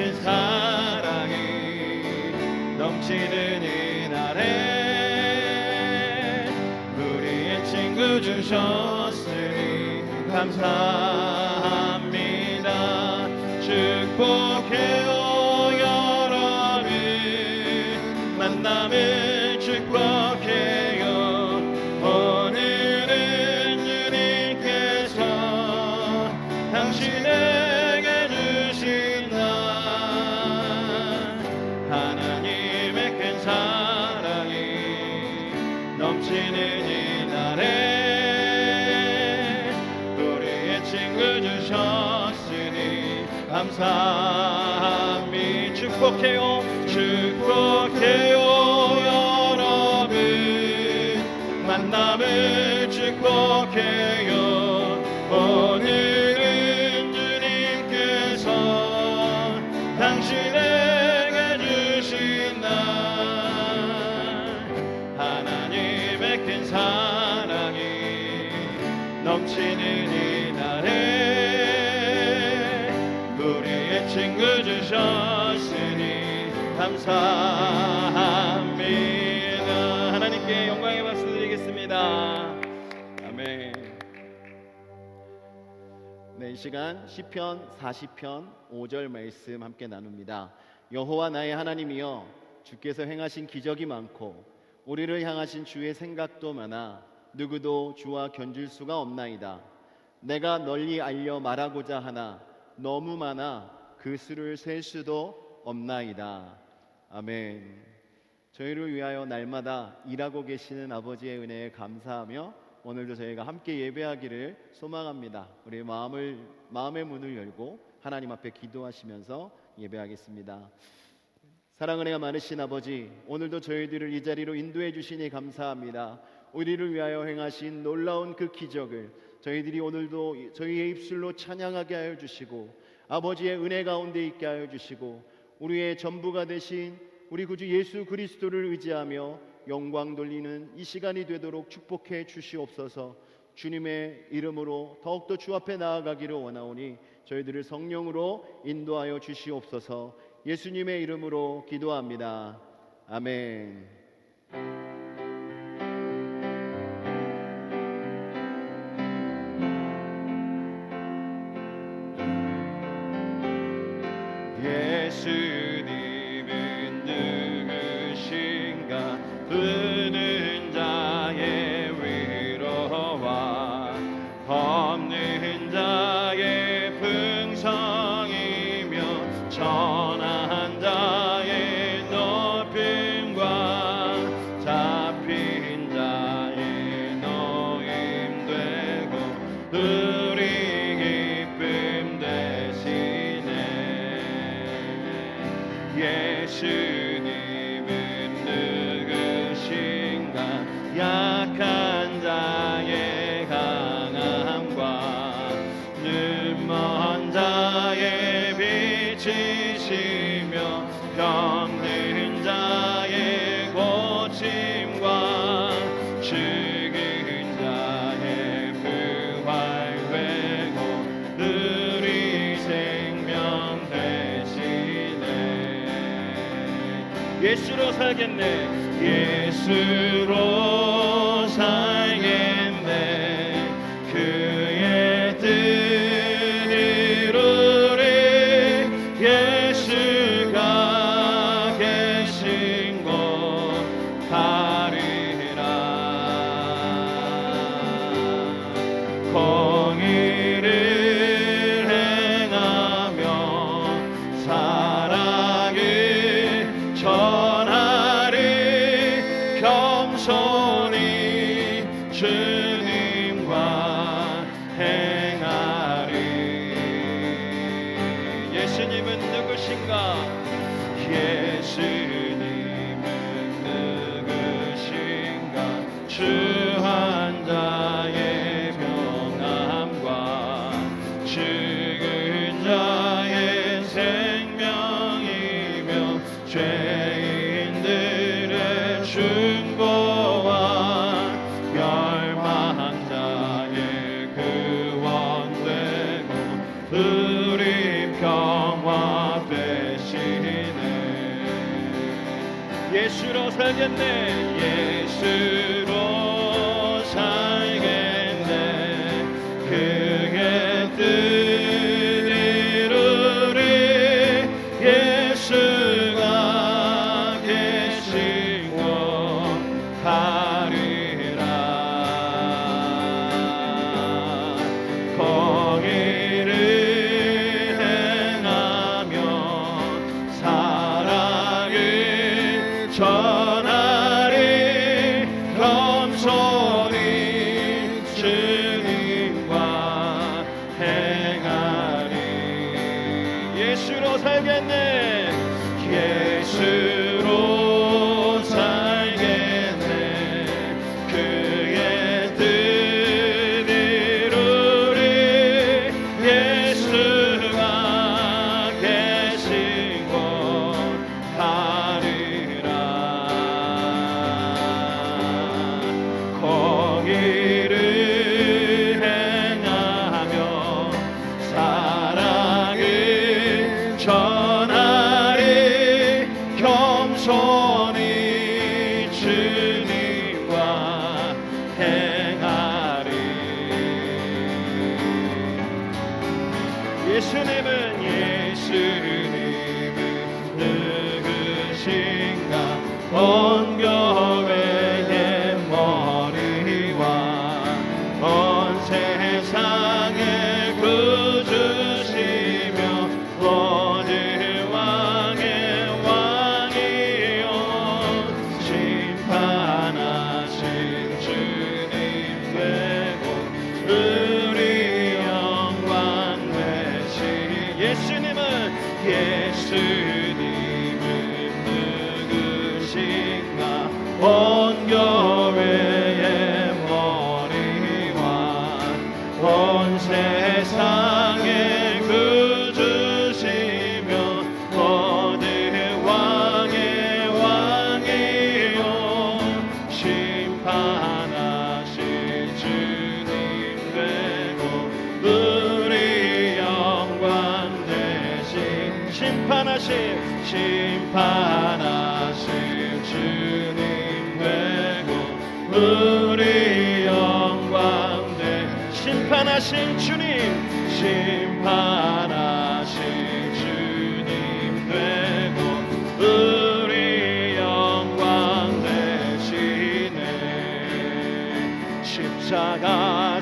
큰 사랑이 넘치는 이날에 우리의 친구 주셨으니 감사합니다. 축복해 감사함이 축복해요. 축복 친구 주셨으니 감사합니다 하나님께 영광의 박수 드리겠습니다 아멘 네, 이 시간 시편 40편 5절 말씀 함께 나눕니다. 여호와 나의 하나님이여 주께서 행하신 기적이 많고 우리를 향하신 주의 생각도 많아 누구도 주와 견줄 수가 없나이다. 내가 널리 알려 말하고자 하나 너무 많아 그 수를 셀 수도 없나이다. 아멘. 저희를 위하여 날마다 일하고 계시는 아버지의 은혜에 감사하며 오늘도 저희가 함께 예배하기를 소망합니다. 우리 마음을 마음의 문을 열고 하나님 앞에 기도하시면서 예배하겠습니다. 사랑 은혜가 많으신 아버지, 오늘도 저희들을 이 자리로 인도해 주시니 감사합니다. 우리를 위하여 행하신 놀라운 그 기적을 저희들이 오늘도 저희의 입술로 찬양하게 하여 주시고 아버지의 은혜 가운데 있게 하여 주시고 우리의 전부가 되신 우리 구주 예수 그리스도를 의지하며 영광 돌리는 이 시간이 되도록 축복해 주시옵소서. 주님의 이름으로 더욱더 주 앞에 나아가기를 원하오니 저희들을 성령으로 인도하여 주시옵소서. 예수님의 이름으로 기도합니다. 아멘. 살겠네. 예수로 예수로 살겠 예수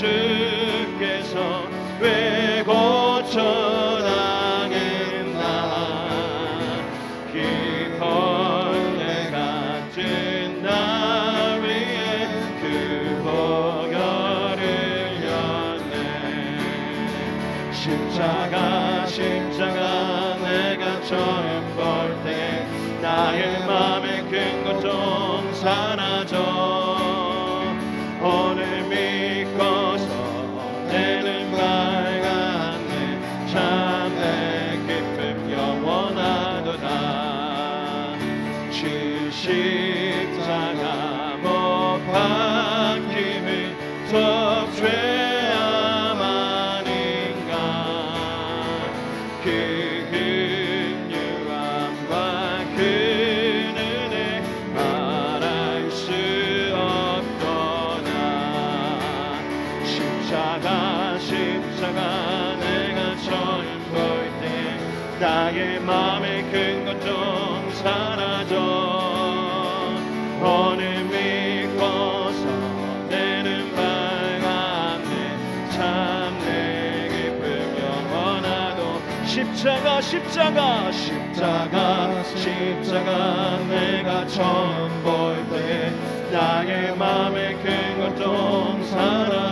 주께서 왜 고쳐나겠나? 기뻐내 같은 날 위해 그 보혈을 였네. 십자가 십자가 내가 처음 볼 때에 나의 맘의 큰 고통 나의 마음의 근거 좀 사라져. 너는 믿고서 내는 밝았네. 참 내게 품 영원하고. 십자가 십자가 십자가 십자가 내가 처음 볼 때 나의 마음의 근거 좀 사라져.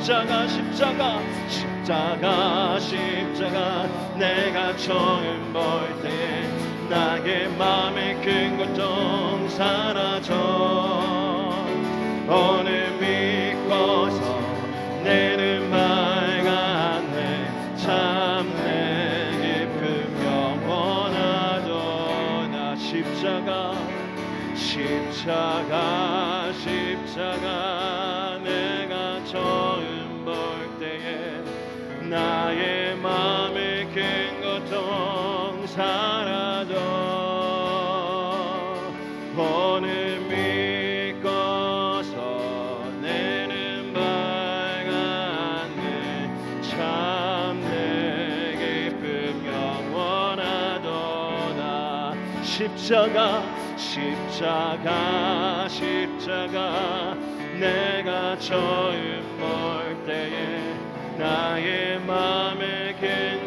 십자가 십자가 십자가 십자가. 내가 처음 볼 때 나의 마음의 큰 고통 사라져. 오늘 믿고서 내는 맑았네. 참내 깊은 영원하도나 십자가 십자가. 십자가 십자가 십자가. 내가 저음 멀 때에 나의 마음에 괜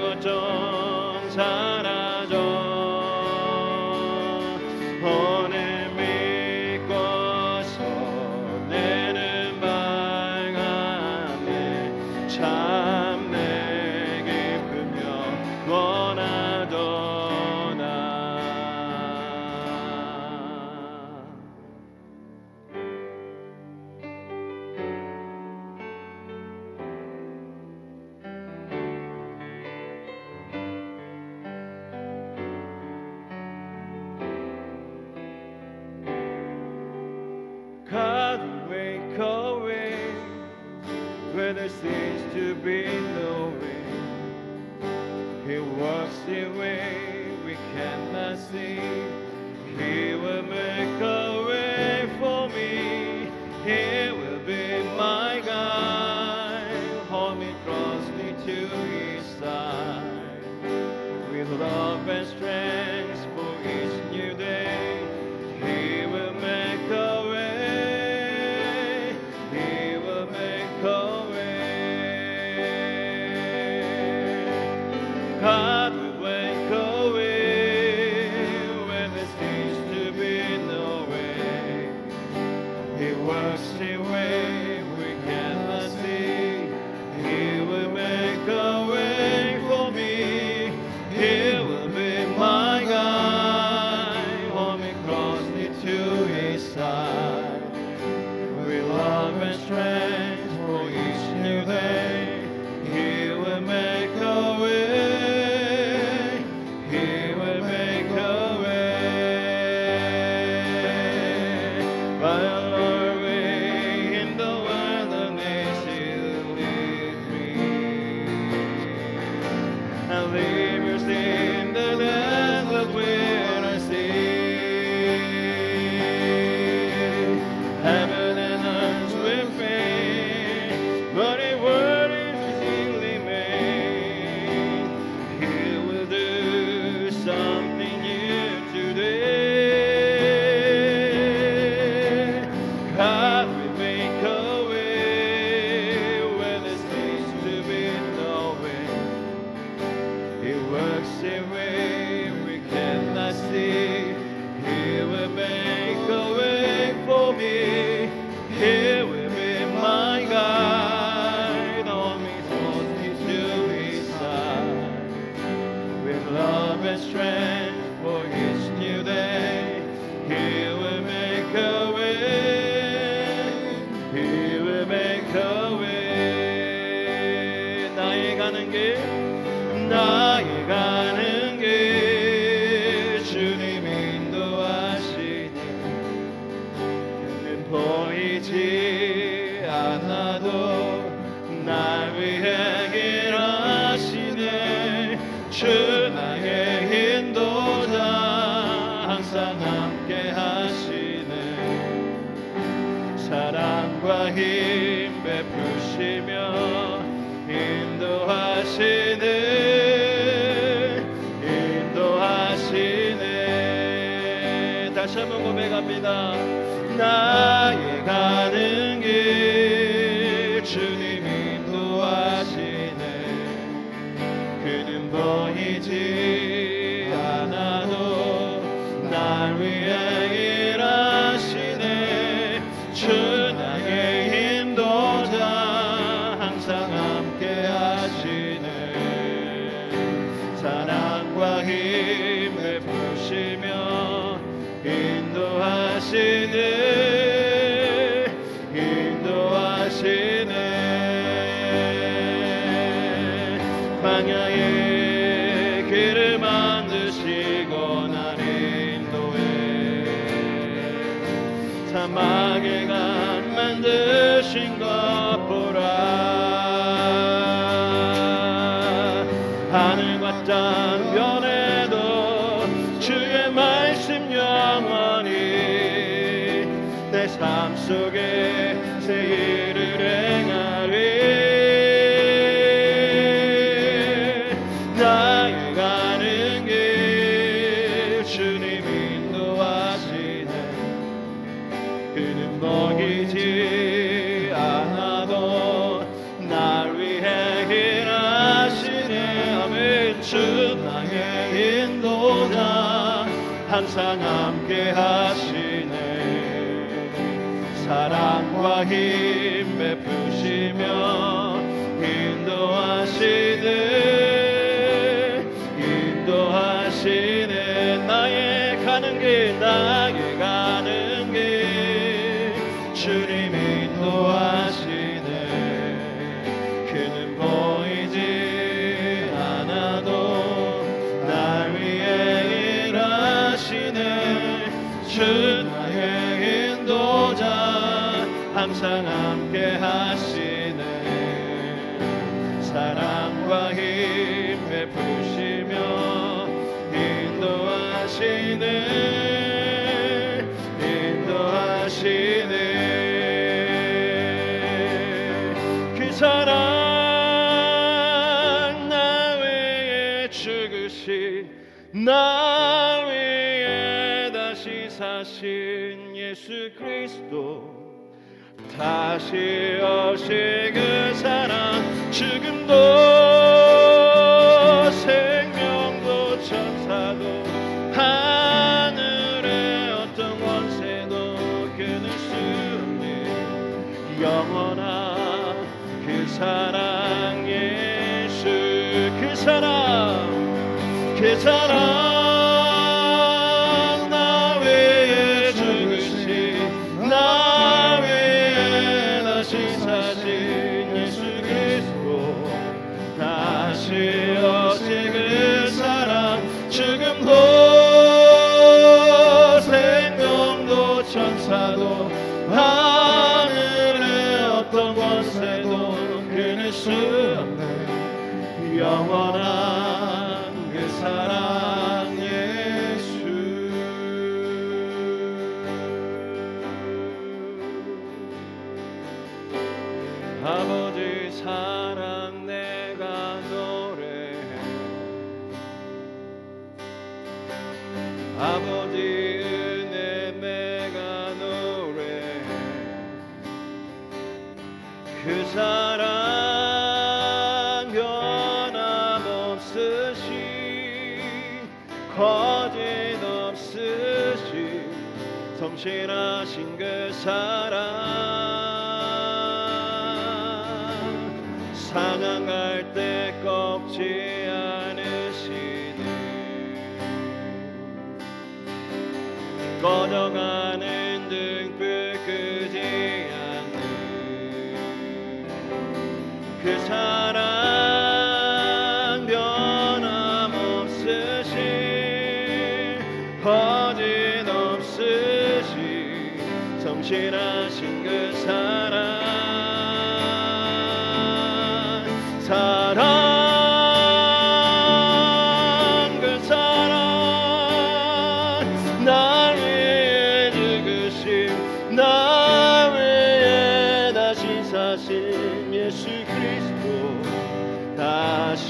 misty way we cannot see. washed away. 나의 항상 함께 하시네. 사랑과 힘 항상 함께 하시네. 사랑과 힘 베푸시 다시 오실 그 사랑 지금도 헌신하신 그 사랑.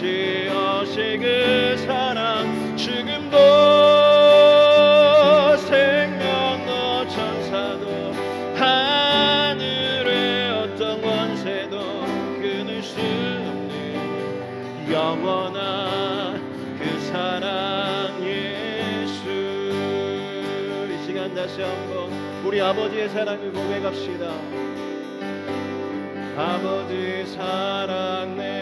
시하신 그 사랑 죽음도 생명도 천사도 하늘의 어떤 권세도 끊을 수 없는 영원한 그 사랑 예수. 이 시간 다시 한번 우리 아버지의 사랑을 고백합시다. 아버지 사랑 내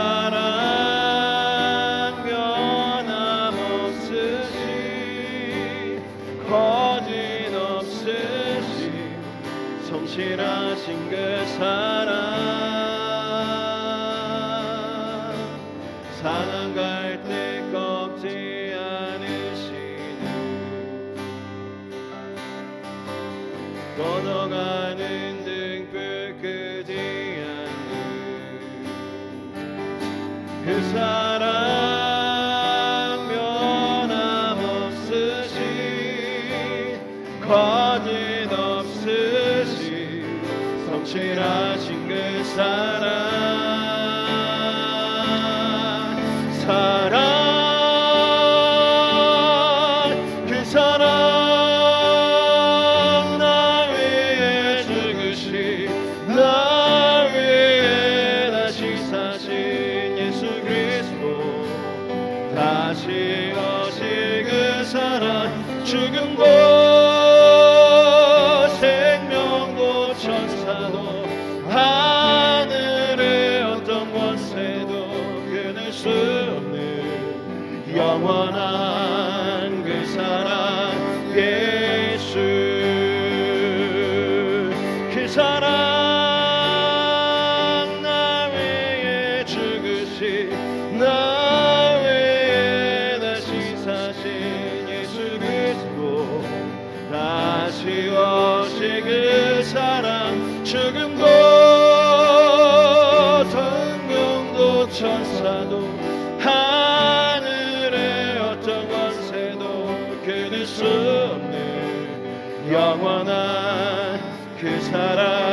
Maranatha. 천사도 하늘의 어떤 권세도 그릴 수 없는 영원한 그 사랑.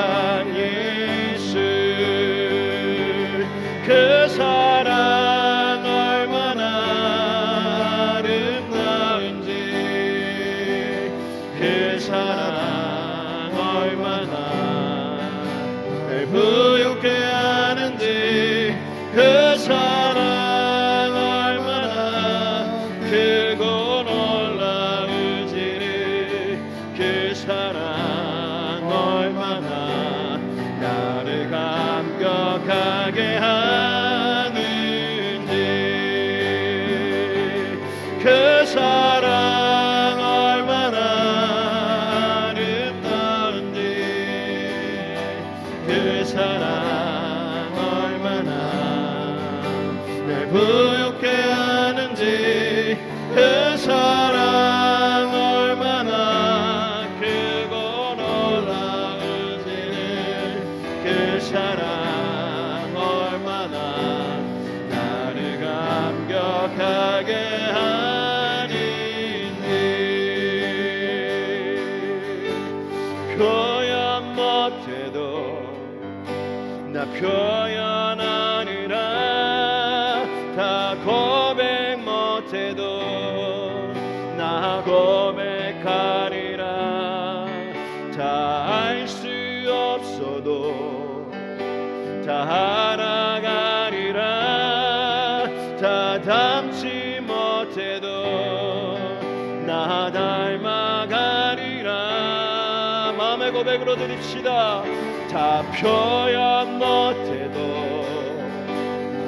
고백으로 드립시다. 다 표현 못해도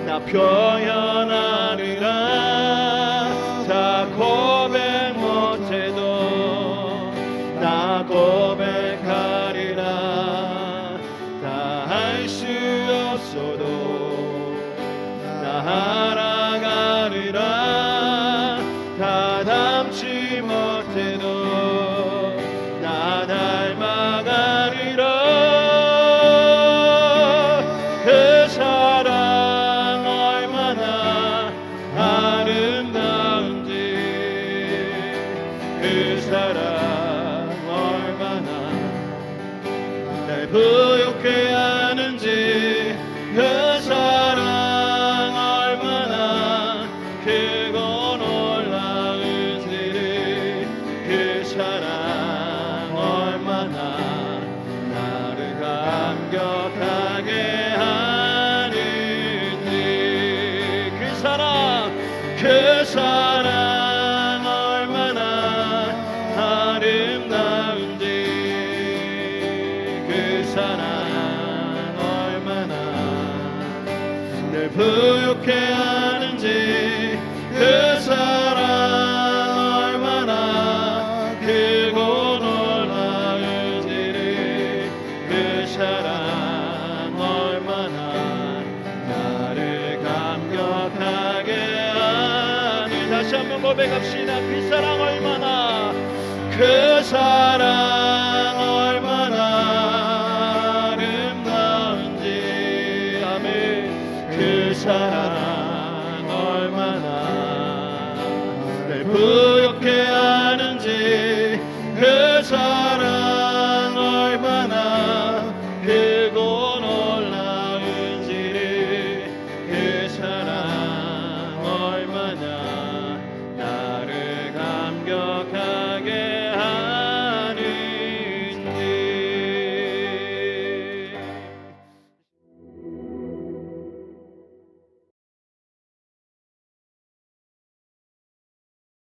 나 표현한 Küsteren armen, dein 다시 한번 고백합시다. 그 사랑 얼마나 그 사랑